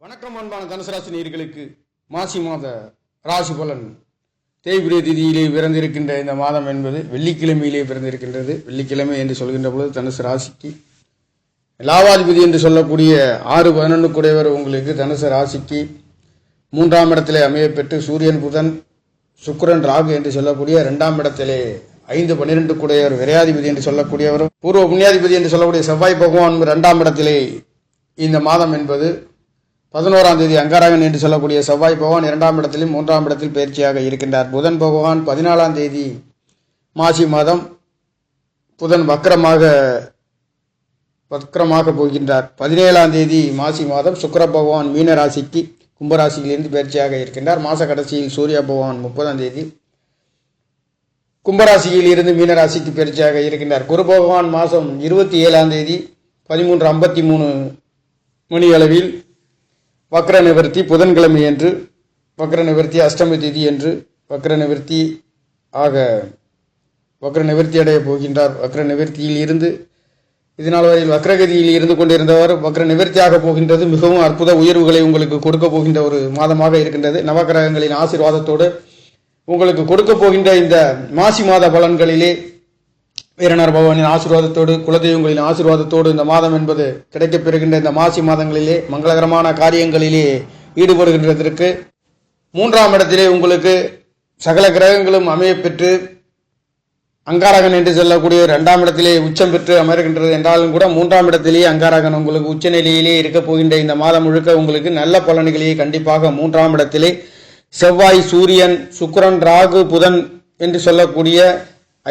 வணக்கம் அன்பான தனுசராசி நேர்களுக்கு மாசி மாத ராசி பலன். தேய்பிரை திதியிலே பிறந்திருக்கின்ற இந்த மாதம் என்பது வெள்ளிக்கிழமையிலே பிறந்திருக்கின்றது. வெள்ளிக்கிழமை என்று சொல்கின்ற பொழுது தனுசு ராசிக்கு லாவாதிபதி என்று சொல்லக்கூடிய ஆறு பதினொன்று குடையவர் உங்களுக்கு தனுசு ராசிக்கு மூன்றாம் இடத்திலே அமையப்பெற்று சூரியன் புதன் சுக்கரன் ராகு என்று சொல்லக்கூடிய இரண்டாம் இடத்திலே ஐந்து பன்னிரெண்டு குடையவர் விரையாதிபதி என்று சொல்லக்கூடியவரும் பூர்வ புண்ணியாதிபதி என்று சொல்லக்கூடிய செவ்வாய் பகவான் இரண்டாம் இடத்திலே இந்த மாதம் என்பது பதினோராம் தேதி அங்காரகன் என்று சொல்லக்கூடிய செவ்வாய் பகவான் இரண்டாம் இடத்திலும் மூன்றாம் இடத்தில் பயிற்சியாக இருக்கின்றார். புதன் பகவான் பதினாலாம் தேதி மாசி மாதம் புதன் வக்கரமாக வக்கரமாக போகின்றார். பதினேழாம் தேதி மாசி மாதம் சுக்கர பகவான் மீன ராசிக்கு கும்பராசியிலிருந்து பயிற்சியாக இருக்கின்றார். மாத கடைசியில் சூரிய பகவான் முப்பதாம் தேதி கும்பராசியில் இருந்து மீனராசிக்கு பயிற்சியாக இருக்கின்றார். குரு பகவான் மாதம் இருபத்தி ஏழாம் தேதி பதிமூன்று ஐம்பத்தி மூணு மணி அளவில் வக்ர நிவர்த்தி புதன்கிழமை என்று வக்ர நிவர்த்தி அஷ்டமி திதி என்று வக்ர நிவர்த்தி ஆக வக்ர நிவர்த்தி அடைய போகின்றார். வக்ர நிவர்த்தியில் இருந்து இதனால் வரையில் வக்ரகதியில் இருந்து கொண்டிருந்தவர் வக்ர நிவர்த்தியாக போகின்றது. மிகவும் அற்புத உயர்வுகளை உங்களுக்கு கொடுக்க போகின்ற ஒரு மாதமாக இருக்கின்றது. நவகிரகங்களின் ஆசீர்வாதத்தோடு உங்களுக்கு கொடுக்க போகின்ற இந்த மாசி மாத பலன்களிலே வீரனர் பகவானின் ஆசீர்வாதத்தோடு குலதெய்வங்களின் ஆசீர்வாதத்தோடு இந்த மாதம் என்பது கிடைக்கப் பெறுகின்ற இந்த மாசி மாதங்களிலே மங்களகரமான காரியங்களிலே ஈடுபடுகின்றதற்கு மூன்றாம் இடத்திலே உங்களுக்கு சகல கிரகங்களும் அமையப்பெற்று அங்காரகன் என்று சொல்லக்கூடிய இரண்டாம் இடத்திலே உச்சம் பெற்று அமர்கின்றது என்றாலும் கூட மூன்றாம் இடத்திலேயே அங்காரகன் உங்களுக்கு உச்ச நிலையிலே இருக்கப் போகின்ற இந்த மாதம் முழுக்க உங்களுக்கு நல்ல பலன்களையே கண்டிப்பாக மூன்றாம் இடத்திலே செவ்வாய் சூரியன் சுக்கிரன் ராகு புதன் என்று சொல்லக்கூடிய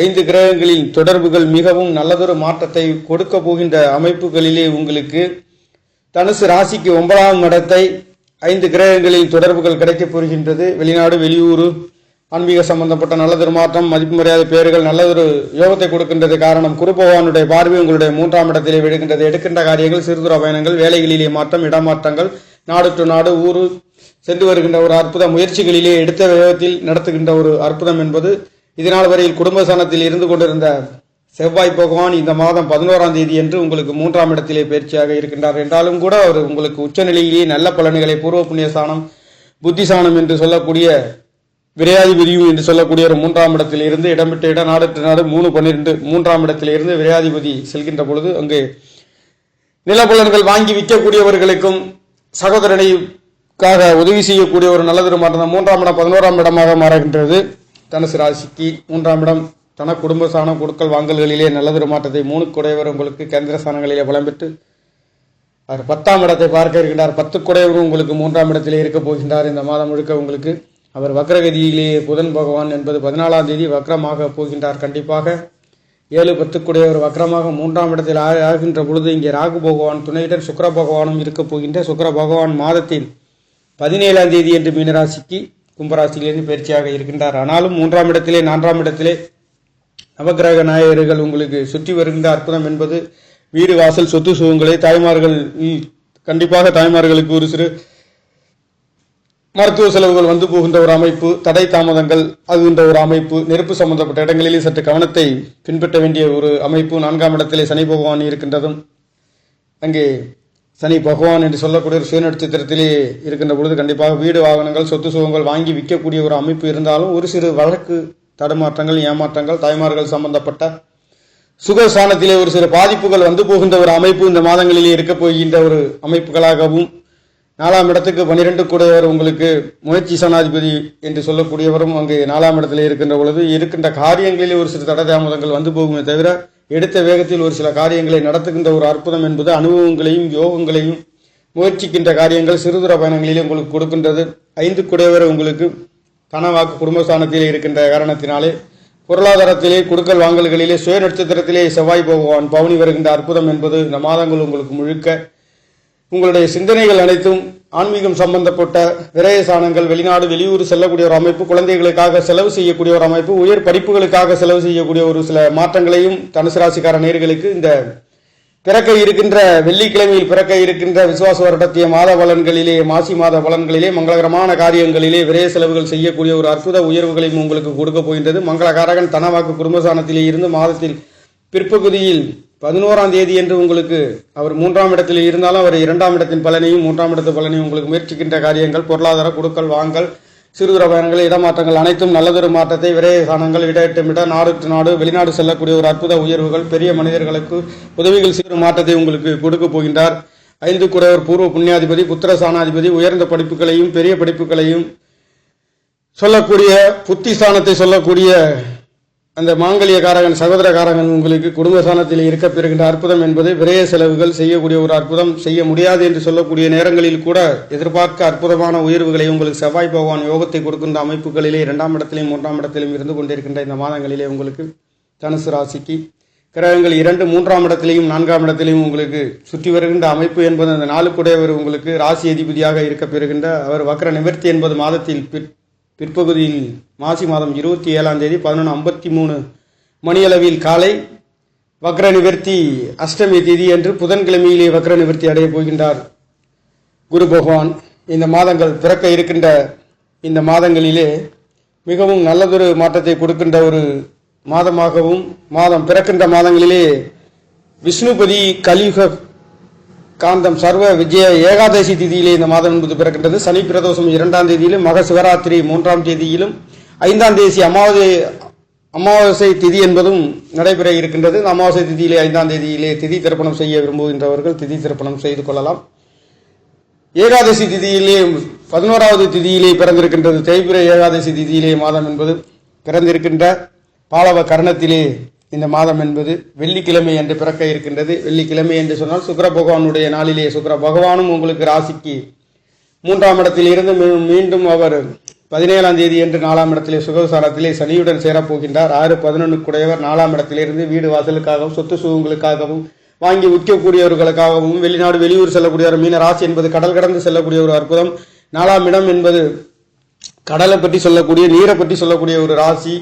ஐந்து கிரகங்களின் தொடர்புகள் மிகவும் நல்லதொரு மாற்றத்தை கொடுக்க போகின்ற அமைப்புகளிலே உங்களுக்கு தனுசு ராசிக்கு ஒன்பதாம் இடத்தை ஐந்து கிரகங்களில் தொடர்புகள் கிடைக்கப் போகின்றது. வெளிநாடு வெளியூர் ஆன்மீக சம்பந்தப்பட்ட நல்லதொரு மாற்றம் மதிப்பு மரியாதை பெயர்கள் நல்லதொரு யோகத்தை கொடுக்கின்றது. காரணம் குரு பகவானுடைய பார்வை உங்களுடைய மூன்றாம் இடத்திலே விழுகின்றது. எடுக்கின்ற காரியங்கள் சிறுதுற பயணங்கள் வேலைகளிலே மாற்றம் இடமாற்றங்கள் நாடு டு நாடு ஊரு சென்று வருகின்ற ஒரு அற்புத முயற்சிகளிலே எடுத்த வேகத்தில் நடத்துகின்ற ஒரு அற்புதம் என்பது இதனால் வரையில் குடும்ப ஸ்தானத்தில் இருந்து கொண்டிருந்த செவ்வாய் பகவான் இந்த மாதம் பதினோராம் தேதி என்று உங்களுக்கு மூன்றாம் இடத்திலே பயிற்சியாக இருக்கின்றார் என்றாலும் கூட அவர் உங்களுக்கு உச்சநிலையிலேயே நல்ல பலன்களை பூர்வ புண்ணிய சாணம் புத்திசானம் என்று சொல்லக்கூடிய விரையாதிபதியும் என்று சொல்லக்கூடிய ஒரு மூன்றாம் இடத்தில் இருந்து இடமிட்ட இடம் நாடு நாடு மூணு பன்னிரெண்டு மூன்றாம் இடத்தில் இருந்து விரையாதிபதி செல்கின்ற பொழுது அங்கு நிலப்புலன்கள் வாங்கி விற்கக்கூடியவர்களுக்கும் சகோதரனைக்காக உதவி செய்யக்கூடிய ஒரு நல்லதொரு மாற்றம் மூன்றாம் இடம் பதினோராம் இடமாக மாறுகின்றது. தனுசு ராசிக்கு மூன்றாம் இடம். தன குடும்ப சாணம் கொடுக்கல் வாங்கல்களிலே நல்லதொரு மாற்றத்தை மூணு குடையவர் உங்களுக்கு கேந்திர சாணங்களிலே புலம்பெற்று அவர் பத்தாம் இடத்தை பார்க்க இருக்கின்றார். பத்து குடையவரும் உங்களுக்கு மூன்றாம் இடத்திலே இருக்க போகின்றார். இந்த மாதம் முழுக்க உங்களுக்கு அவர் வக்ரகதியிலே புதன் பகவான் என்பது பதினாலாம் தேதி வக்ரமாக போகின்றார். கண்டிப்பாக ஏழு பத்து குடையவர் வக்ரமாக மூன்றாம் இடத்தில் ஆகின்ற பொழுது இங்கே ராகு பகவான் துணையுடன் சுக்கர பகவானும் இருக்க போகின்ற சுக்கர பகவான் மாதத்தில் பதினேழாம் தேதி என்று மீனராசிக்கு கும்பராசியிலிருந்து பயிற்சியாக இருக்கின்றார். ஆனாலும் மூன்றாம் இடத்திலே நான்காம் இடத்திலே நவகிரக நாயகர்கள் உங்களுக்கு சுற்றி வருகின்ற அற்புதம் என்பது வீடு வாசல் சொத்து சுகங்களை. தாய்மார்கள் கண்டிப்பாக தாய்மார்களுக்கு ஒரு சிறு மருத்துவ செலவுகள் வந்து போகின்ற ஒரு அமைப்பு தடை தாமதங்கள் அதுகின்ற ஒரு அமைப்பு நெருப்பு சம்பந்தப்பட்ட இடங்களிலே சற்று கவனத்தை பின்பற்ற வேண்டிய ஒரு அமைப்பு. நான்காம் இடத்திலே சனி பகவான் இருக்கின்றதும் அங்கே சனி பகவான் என்று சொல்லக்கூடிய ஒரு சுயநட்சத்திரத்திலே இருக்கின்ற பொழுது கண்டிப்பாக வீடு வாகனங்கள் சொத்து சுகங்கள் வாங்கி விற்கக்கூடிய ஒரு அமைப்பு இருந்தாலும் ஒரு சிறு வழக்கு தடுமாற்றங்கள் ஏமாற்றங்கள் தாய்மார்கள் சம்பந்தப்பட்ட சுகஸ்தானத்திலே ஒரு சில பாதிப்புகள் வந்து போகின்ற ஒரு அமைப்பு இந்த மாதங்களிலே இருக்க போகின்ற ஒரு அமைப்புகளாகவும் நாலாம் இடத்துக்கு பன்னிரெண்டு கூடையவர் உங்களுக்கு முயற்சி சனாதிபதி என்று சொல்லக்கூடியவரும் அங்கு நாலாம் இடத்திலே இருக்கின்ற பொழுது இருக்கின்ற காரியங்களிலே ஒரு சில தடை தாமதங்கள் வந்து போகுமே தவிர எடுத்த வேகத்தில் ஒரு சில காரியங்களை நடத்துகின்ற ஒரு அற்புதம் என்பது அனுபவங்களையும் யோகங்களையும் முயற்சிக்கின்ற காரியங்கள் சிறுதுற பயணங்களிலே உங்களுக்கு கொடுக்கின்றது. ஐந்து குடையவர் உங்களுக்கு கனவாக்கு குடும்பஸ்தானத்திலே இருக்கின்ற காரணத்தினாலே பொருளாதாரத்திலே கொடுக்கல் வாங்கல்களிலே சுய நட்சத்திரத்திலே செவ்வாய் பகவான் பவனி வருகின்ற அற்புதம் என்பது இந்த மாதங்கள் உங்களுக்கு முழுக்க. உங்களுடைய சிந்தனைகள் அனைத்தும் ஆன்மீகம் சம்பந்தப்பட்ட விரய சாணங்கள் வெளிநாடு வெளியூர் செல்லக்கூடிய ஒரு அமைப்பு குழந்தைகளுக்காக செலவு செய்யக்கூடிய ஒரு அமைப்பு உயர் படிப்புகளுக்காக செலவு செய்யக்கூடிய ஒரு சில மாற்றங்களையும் தனுசு ராசிக்கார நேர்களுக்கு இந்த பிறக்க இருக்கின்ற வெள்ளிக்கிழமையில் பிறக்க இருக்கின்ற விசுவாச வருடத்திய மாத பலன்களிலே மாசி மாத பலன்களிலே மங்களகரமான காரியங்களிலே விரைய செலவுகள் செய்யக்கூடிய ஒரு அற்புத உயர்வுகளையும் உங்களுக்கு கொடுக்க போகின்றது. மங்களகாரகன் தனவாக்கு குடும்பசானத்திலே இருந்து மாதத்தில் பிற்பகுதியில் பதினோராம் தேதி என்று உங்களுக்கு அவர் மூன்றாம் இடத்தில் இருந்தாலும் அவர் இரண்டாம் இடத்தின் பலனையும் மூன்றாம் இடத்து பலனையும் உங்களுக்கு முயற்சிக்கின்ற காரியங்கள் பொருளாதார குடுக்கல் வாங்கல் சிறுதுற பயணங்கள் இடமாற்றங்கள் அனைத்தும் நல்லதொரு மாற்றத்தை விரயசானங்கள் இடையிட்டமிட இடமிட நாடு நாடு வெளிநாடு செல்லக்கூடிய ஒரு அற்புத உயர்வுகள் பெரிய மனிதர்களுக்கு உதவிகள் சிறு மாற்றத்தை உங்களுக்கு கொடுக்க போகின்றார். ஐந்து குறைவர் பூர்வ புண்ணியாதிபதி புத்திர சாணாதிபதி உயர்ந்த படிப்புகளையும் பெரிய படிப்புகளையும் சொல்லக்கூடிய புத்தி ஸ்தானத்தை சொல்லக்கூடிய அந்த மாங்கல்யக்காரகன் சகோதரக்காரகன் உங்களுக்கு குடும்ப சாணத்தில் இருக்க பெறுகின்ற அற்புதம் என்பது விரய செலவுகள் செய்யக்கூடிய ஒரு அற்புதம் செய்ய முடியாது என்று சொல்லக்கூடிய நேரங்களில் கூட எதிர்பார்க்க அற்புதமான உயர்வுகளை உங்களுக்கு செவ்வாய் பகவான் யோகத்தை கொடுக்கின்ற அமைப்புகளிலே இரண்டாம் இடத்திலும் மூன்றாம் இடத்திலும் இருந்து கொண்டிருக்கின்ற இந்த மாதங்களிலே உங்களுக்கு தனுசு ராசிக்கு கிரகங்கள் இரண்டு மூன்றாம் இடத்திலையும் நான்காம் இடத்திலையும் உங்களுக்கு சுற்றி வருகின்ற அமைப்பு என்பது அந்த நாளுக்குடையவர் உங்களுக்கு ராசி அதிபதியாக இருக்க பெறுகின்ற அவர் வக்கர நிவர்த்தி என்பது மாதத்தில் பிற்- பிற்பகுதியில் மாசி மாதம் இருபத்தி ஏழாம் தேதி பதினொன்று ஐம்பத்தி மூணு மணியளவில் காலை வக்ர நிவர்த்தி அஷ்டமி தேதி என்று புதன்கிழமையிலே வக்ர நிவர்த்தி அடையப் போகின்றார். குரு பகவான் இந்த மாதங்கள் பிறக்க இருக்கின்ற இந்த மாதங்களிலே மிகவும் நல்லதொரு மாற்றத்தை கொடுக்கின்ற ஒரு மாதமாகவும் மாதம் பிறக்கின்ற மாதங்களிலே விஷ்ணுபதி கலியுக காந்தம் சர்வ விஜய ஏகாதசி திதியிலே இந்த மாதம் என்பது பிறக்கின்றது. சனி பிரதோஷம் இரண்டாம் தேதியிலும் மக சிவராத்திரி மூன்றாம் தேதியிலும் ஐந்தாம் தேதி அமாவாசை அமாவாசை திதி என்பதும் நடைபெற இருக்கின்றது. இந்த அமாவாசை திதியிலே ஐந்தாம் தேதியிலே திதி திருப்பணம் செய்ய விரும்புகின்றவர்கள் திதி திருப்பணம் செய்து கொள்ளலாம். ஏகாதசி திதியிலே பதினோராவது திதியிலே பிறந்திருக்கின்றது. தேய்பிர ஏகாதசி திதியிலே மாதம் என்பது பிறந்திருக்கின்ற பாலவ கர்ணத்திலே இந்த மாதம் என்பது வெள்ளிக்கிழமை என்று பிறக்க இருக்கின்றது. வெள்ளிக்கிழமை என்று சொன்னால் சுக்கிர பகவானுடைய நாளிலே சுக்கிர பகவானும் உங்களுக்கு ராசிக்கு மூன்றாம் இடத்தில் இருந்து மீண்டும் அவர் பதினேழாம் தேதி என்று நாலாம் இடத்திலே சுகசாரத்திலே சனியுடன் சேரப்போகின்றார். ஆறு பதினொன்றுக்குடையவர் நாலாம் இடத்திலிருந்து வீடு வாசலுக்காகவும் சொத்து சுகங்களுக்காகவும் வாங்கி விற்கக்கூடியவர்களுக்காகவும் வெளிநாடு வெளியூர் செல்லக்கூடியவர் மீன ராசி என்பது கடல் கடந்து செல்லக்கூடிய ஒரு அற்புதம். நாலாம் இடம் என்பது கடலை பற்றி சொல்லக்கூடிய நீரை பற்றி சொல்லக்கூடிய ஒரு ராசி.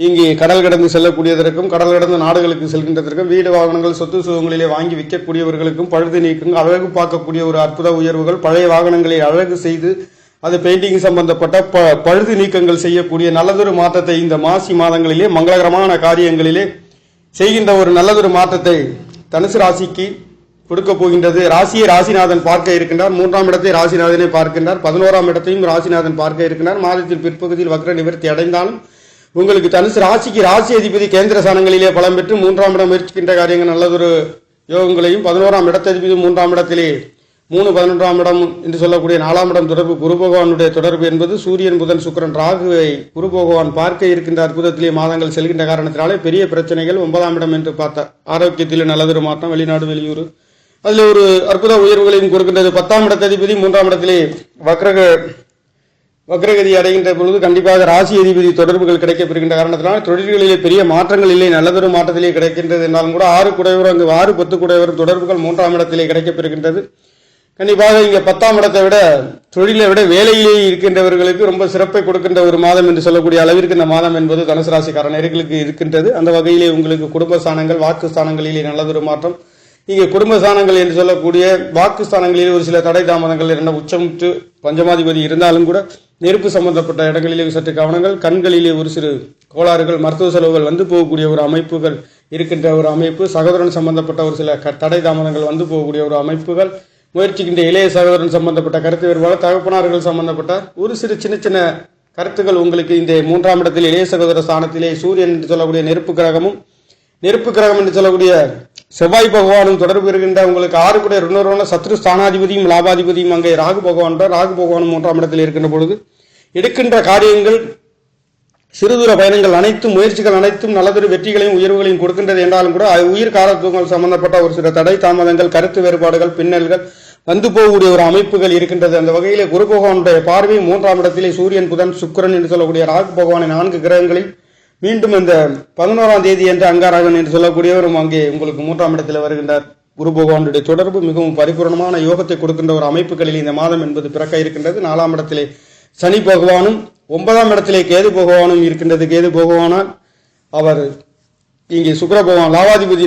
இங்கே கடல் கடந்து செல்லக்கூடியதற்கும் கடல் கடந்த நாடுகளுக்கு செல்கின்றதற்கும் வீடு வாகனங்கள் சொத்து சுகங்களிலே வாங்கி விற்கக்கூடியவர்களுக்கும் பழுது நீக்கும் அழகு பார்க்கக்கூடிய ஒரு அற்புத உயர்வுகள் பழைய வாகனங்களை அழகு செய்து அது பெயிண்டிங் சம்பந்தப்பட்ட ப பழுது நீக்கங்கள் செய்யக்கூடிய நல்லதொரு மாற்றத்தை இந்த மாசி மாதங்களிலே மங்களகரமான காரியங்களிலே செய்கின்ற ஒரு நல்லதொரு மாற்றத்தை தனுசு ராசிக்கு கொடுக்க போகின்றது. ராசியை ராசிநாதன் பார்க்க இருக்கின்றார். மூன்றாம் இடத்தை ராசிநாதனை பார்க்கின்றார். பதினோராம் இடத்தையும் ராசிநாதன் பார்க்க இருக்கின்றார். மாதத்தில் பிற்பகுதியில் வக்ர நிவர்த்தி அடைந்தாலும் உங்களுக்கு தனுசு ராசிக்கு ராசி அதிபதி கேந்திர சாணங்களிலே பலம் பெற்று மூன்றாம் இடம் முயற்சிக்கின்ற காரியங்கள் நல்லதொரு யோகங்களையும் பதினோராம் இடத்ததிபதி மூன்றாம் இடத்திலே மூணு பதினொன்றாம் இடம் என்று சொல்லக்கூடிய நாலாம் இடம் தொடர்பு குரு பகவானுடைய தொடர்பு என்பது சூரியன் புதன் சுக்கிரன் ராகுவை குரு பகவான் பார்க்க இருக்கின்ற அற்புதத்திலே மாதங்கள் செல்கின்ற காரணத்தினாலே பெரிய பிரச்சனைகள் ஒன்பதாம் இடம் என்று பார்த்தார் ஆரோக்கியத்திலே நல்லதொரு மாற்றம் வெளிநாடு வெளியூர். அதில் ஒரு அற்புத உயர்வுகளையும் கொடுக்கின்றது. பத்தாம் இடத்ததிபதி மூன்றாம் இடத்திலே வக்ரக வக்ரகதி அடைகின்ற பொழுது கண்டிப்பாக ராசி அதிபதி தொடர்புகள் கிடைக்கப்பெறுகின்ற காரணத்தினால் தொழில்களிலே பெரிய மாற்றங்கள் இல்லை நல்லதொரு மாற்றத்திலே கிடைக்கின்றது என்றாலும் கூட ஆறு குடையவர் அங்கு ஆறு பத்து குடையவர் தொடர்புகள் மூன்றாம் இடத்திலே கிடைக்கப்பெறுகின்றது. கண்டிப்பாக இங்கே பத்தாம் இடத்தை விட தொழிலை விட வேலையிலேயே இருக்கின்றவர்களுக்கு ரொம்ப சிறப்பை கொடுக்கின்ற ஒரு மாதம் என்று சொல்லக்கூடிய அளவிற்கு இந்த மாதம் என்பது தனுசு ராசிக்காரர்களுக்கு இருக்கின்றது. அந்த வகையிலே உங்களுக்கு குடும்ப ஸ்தானங்கள் வாக்கு ஸ்தானங்களிலே நல்லதொரு மாற்றம் இங்கே குடும்ப ஸ்தானங்கள் என்று சொல்லக்கூடிய வாக்கு ஸ்தானங்களில் ஒரு சில தடை தாமதங்கள் இருந்த உச்சமுற்று பஞ்சமாதிபதி இருந்தாலும் கூட நெருப்பு சம்பந்தப்பட்ட இடங்களிலே சற்று கவனங்கள் கண்களிலே ஒரு சிறு கோளாறுகள் மருத்துவ செலவுகள் வந்து போகக்கூடிய ஒரு அமைப்புகள் இருக்கின்ற ஒரு அமைப்பு சகோதரன் சம்பந்தப்பட்ட ஒரு சில க- தடை தாமதங்கள் வந்து போகக்கூடிய ஒரு அமைப்புகள் முயற்சிக்கின்ற இளைய சகோதரன் சம்பந்தப்பட்ட கருத்து வேறுபாடு தகப்பனார்கள் சம்பந்தப்பட்ட ஒரு சிறு சின்ன சின்ன கருத்துக்கள் உங்களுக்கு இந்த மூன்றாம் இடத்தில் இளைய சகோதர ஸ்தானத்திலே சூரியன் என்று சொல்லக்கூடிய நெருப்பு கிரகமும் நெருப்பு கிரகம் என்று சொல்லக்கூடிய செவ்வாய் பகவானும் தொடர்பு இருக்கின்ற உங்களுக்கு ஆறு கூட சத்ரு ஸ்தானாதிபதியும் லாபாதிபதியும் அங்கே ராகு பகவான் ராகு பகவானும் மூன்றாம் இடத்தில் இருக்கின்ற பொழுது எடுக்கின்ற காரியங்கள் சிறுதூர பயணங்கள் அனைத்தும் முயற்சிகள் அனைத்தும் நல்லதொரு வெற்றிகளையும் உயர்வுகளையும் கொடுக்கின்றது என்றாலும் கூட உயிர் காலத்துவங்கள் சம்பந்தப்பட்ட ஒரு சில தடை தாமதங்கள் கருத்து வேறுபாடுகள் பின்னல்கள் வந்து போகக்கூடிய ஒரு அமைப்புகள் இருக்கின்றது. அந்த வகையிலே குரு பகவானுடைய பார்வை மூன்றாம் இடத்திலே சூரியன் புதன் சுக்கரன் என்று சொல்லக்கூடிய ராகு பகவானின் நான்கு கிரகங்களில் மீண்டும் இந்த பதினோராம் தேதி என்று அங்காரகன் என்று சொல்லக்கூடியவரும் அங்கே உங்களுக்கு மூன்றாம் இடத்தில் வருகின்றார். குரு பகவானுடைய தொடர்பு மிகவும் பரிபூர்ணமான யோகத்தை கொடுக்கின்ற ஒரு அமைப்புகளில் இந்த மாதம் என்பது பிறக்க இருக்கின்றது. நாலாம் இடத்திலே சனி பகவானும் ஒன்பதாம் இடத்திலே கேது பகவானும் இருக்கின்றது. கேது பகவானால் அவர் இங்கே சுக்கர பகவான் லாவாதிபதி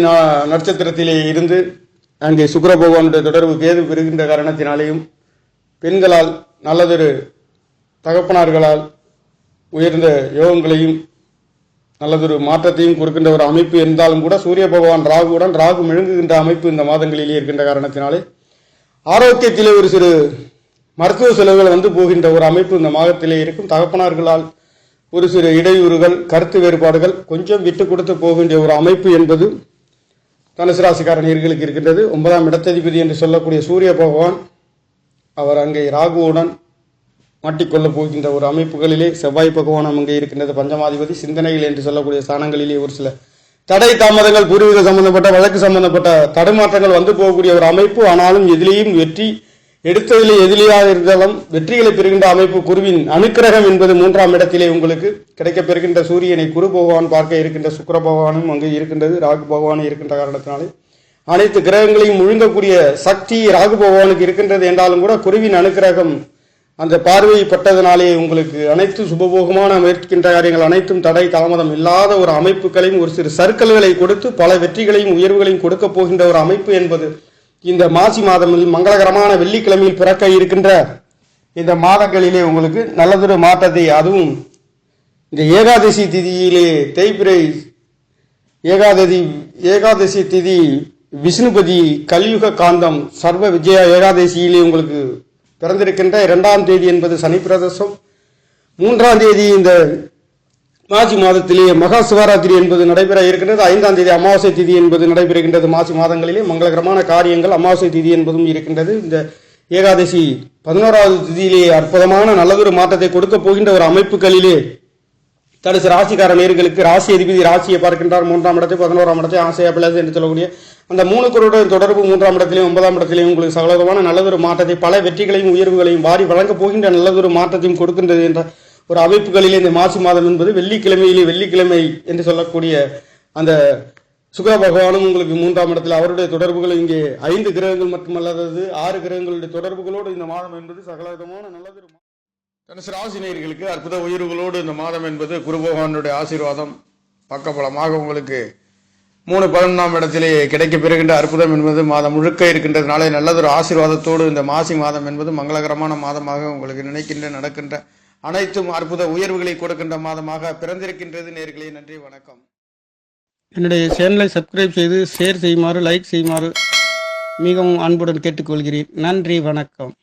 நட்சத்திரத்திலே இருந்து அங்கே சுக்கர பகவானுடைய தொடர்பு கேது பெறுகின்ற காரணத்தினாலேயும் பெண்களால் நல்லதொரு தகப்பனார்களால் உயர்ந்த யோகங்களையும் நல்லதொரு மாற்றத்தையும் கொடுக்கின்ற ஒரு அமைப்பு இருந்தாலும் கூட சூரிய பகவான் ராகுவுடன் ராகு மெழுங்குகின்ற அமைப்பு இந்த மாதங்களிலே இருக்கின்ற காரணத்தினாலே ஆரோக்கியத்திலே ஒரு சிறு மருத்துவ செலவுகள் வந்து போகின்ற ஒரு அமைப்பு இந்த மாதத்திலே இருக்கும். தகப்பனார்களால் ஒரு சிறு இடையூறுகள் கருத்து வேறுபாடுகள் கொஞ்சம் விட்டு கொடுத்து போகின்ற ஒரு அமைப்பு என்பது தனுசு ராசிக்காரணியர்களுக்கு இருக்கின்றது. ஒன்பதாம் இடத்ததிபதி என்று சொல்லக்கூடிய சூரிய பகவான் அவர் அங்கே ராகுவுடன் மாட்டிக்கொள்ளப் போகின்ற ஒரு அமைப்புகளிலே செவ்வாய் பகவானம் அங்கே இருக்கின்றது. பஞ்சமாதிபதி சிந்தனைகள் என்று சொல்லக்கூடிய ஸ்தானங்களிலே ஒரு சில தடை தாமதங்கள் பூர்வீக சம்பந்தப்பட்ட வழக்கு சம்பந்தப்பட்ட தடுமாற்றங்கள் வந்து போகக்கூடிய ஒரு அமைப்பு. ஆனாலும் எதிலேயும் வெற்றி எடுத்ததிலே எதிலியாக இருந்தாலும் வெற்றிகளை பெறுகின்ற அமைப்பு குருவின் அனுக்கிரகம் என்பது மூன்றாம் இடத்திலே உங்களுக்கு கிடைக்கப் பெறுகின்ற சூரியனை குரு பகவான் பார்க்க இருக்கின்ற சுக்கர பகவானும் அங்கு இருக்கின்றது ராகு பகவானும் இருக்கின்ற காரணத்தினாலே. அனைத்து கிரகங்களையும் முழுங்கக்கூடிய சக்தி ராகு பகவானுக்கு இருக்கின்றது என்றாலும் கூட குருவின் அனுக்கிரகம் அந்த பார்வை பட்டதனாலே உங்களுக்கு அனைத்து சுபபோகமான முயற்சிக்கின்ற காரியங்கள் அனைத்தும் தடை தாமதம் இல்லாத ஒரு அமைப்புகளையும் ஒரு சிறு சர்க்கல்களை கொடுத்து பல வெற்றிகளையும் உயர்வுகளையும் கொடுக்க போகின்ற ஒரு அமைப்பு என்பது இந்த மாசி மாதமில் மங்களகரமான வெள்ளிக்கிழமையில் பிறக்க இருக்கின்ற இந்த மாதங்களிலே உங்களுக்கு நல்லதொரு மாற்றத்தை அதுவும் இந்த ஏகாதசி திதியிலே தேய்பிரை ஏகாதசி ஏகாதசி திதி விஷ்ணுபதி கலியுக காந்தம் சர்வ விஜயா ஏகாதசியிலே உங்களுக்கு பிறந்திருக்கின்ற இரண்டாம் தேதி என்பது சனி பிரதோஷம். மூன்றாம் தேதி இந்த மாசி மாதத்திலே மகா சிவராத்திரி என்பது நடைபெற இருக்கின்றது. ஐந்தாம் தேதி அமாவாசை திதி என்பது நடைபெறுகின்றது மாசி மாதங்களிலே. மங்களகரமான காரியங்கள் அமாவாசை திதி என்பதும் இருக்கின்றது. இந்த ஏகாதசி பதினோராவது திதியிலே அற்புதமான நல்லதொரு மாற்றத்தை கொடுக்க போகின்ற ஒரு அமைப்புகளிலே தடுசு ராசிக்கார நேர்களுக்கு ராசி அதிபதி ராசியை பார்க்கின்றார். மூன்றாம் இடத்தை பதினோராம் இடத்தை ஆசையா பிளஸ் என்று சொல்லக்கூடிய அந்த மூணு குருடன் தொடர்பு மூன்றாம் இடத்திலையும் ஒன்பதாம் இடத்திலையும் உங்களுக்கு சகலதமான நல்லதொரு மாற்றத்தை பல வெற்றிகளையும் உயர்வுகளையும் வாரி வழங்கப் போகின்ற நல்லதொரு மாற்றத்தையும் கொடுக்கின்றது என்ற ஒரு அமைப்புகளிலே இந்த மாசி மாதம் என்பது வெள்ளிக்கிழமையிலே வெள்ளிக்கிழமை என்று சொல்லக்கூடிய அந்த சுகா பகவானும் உங்களுக்கு மூன்றாம் இடத்தில் அவருடைய தொடர்புகள் இங்கே ஐந்து கிரகங்கள் மட்டுமல்லாதது ஆறு கிரகங்களுடைய தொடர்புகளோடு இந்த மாதம் என்பது சகலவிதமான நல்லதொரு தனுசு ராசினியர்களுக்கு அற்புத உயர்வுகளோடு இந்த மாதம் என்பது குரு பகவானுடைய ஆசீர்வாதம். பக்கபலமாக உங்களுக்கு மூணு பதினொன்றாம் இடத்திலே கிடைக்க பெறுகின்ற அற்புதம் என்பது மாதம் முழுக்க இருக்கின்றதுனாலே நல்லதொரு ஆசீர்வாதத்தோடு இந்த மாசி மாதம் என்பது மங்களகரமான மாதமாக உங்களுக்கு நினைக்கின்ற நடக்கின்ற அனைத்தும் அற்புத உயர்வுகளை கொடுக்கின்ற மாதமாக பிறந்திருக்கின்றது நேர்களே. நன்றி வணக்கம். என்னுடைய சேனலை சப்ஸ்கிரைப் செய்து ஷேர் செய்யுமாறு லைக் செய்யுமாறு மிகவும் அன்புடன் கேட்டுக்கொள்கிறேன். நன்றி வணக்கம்.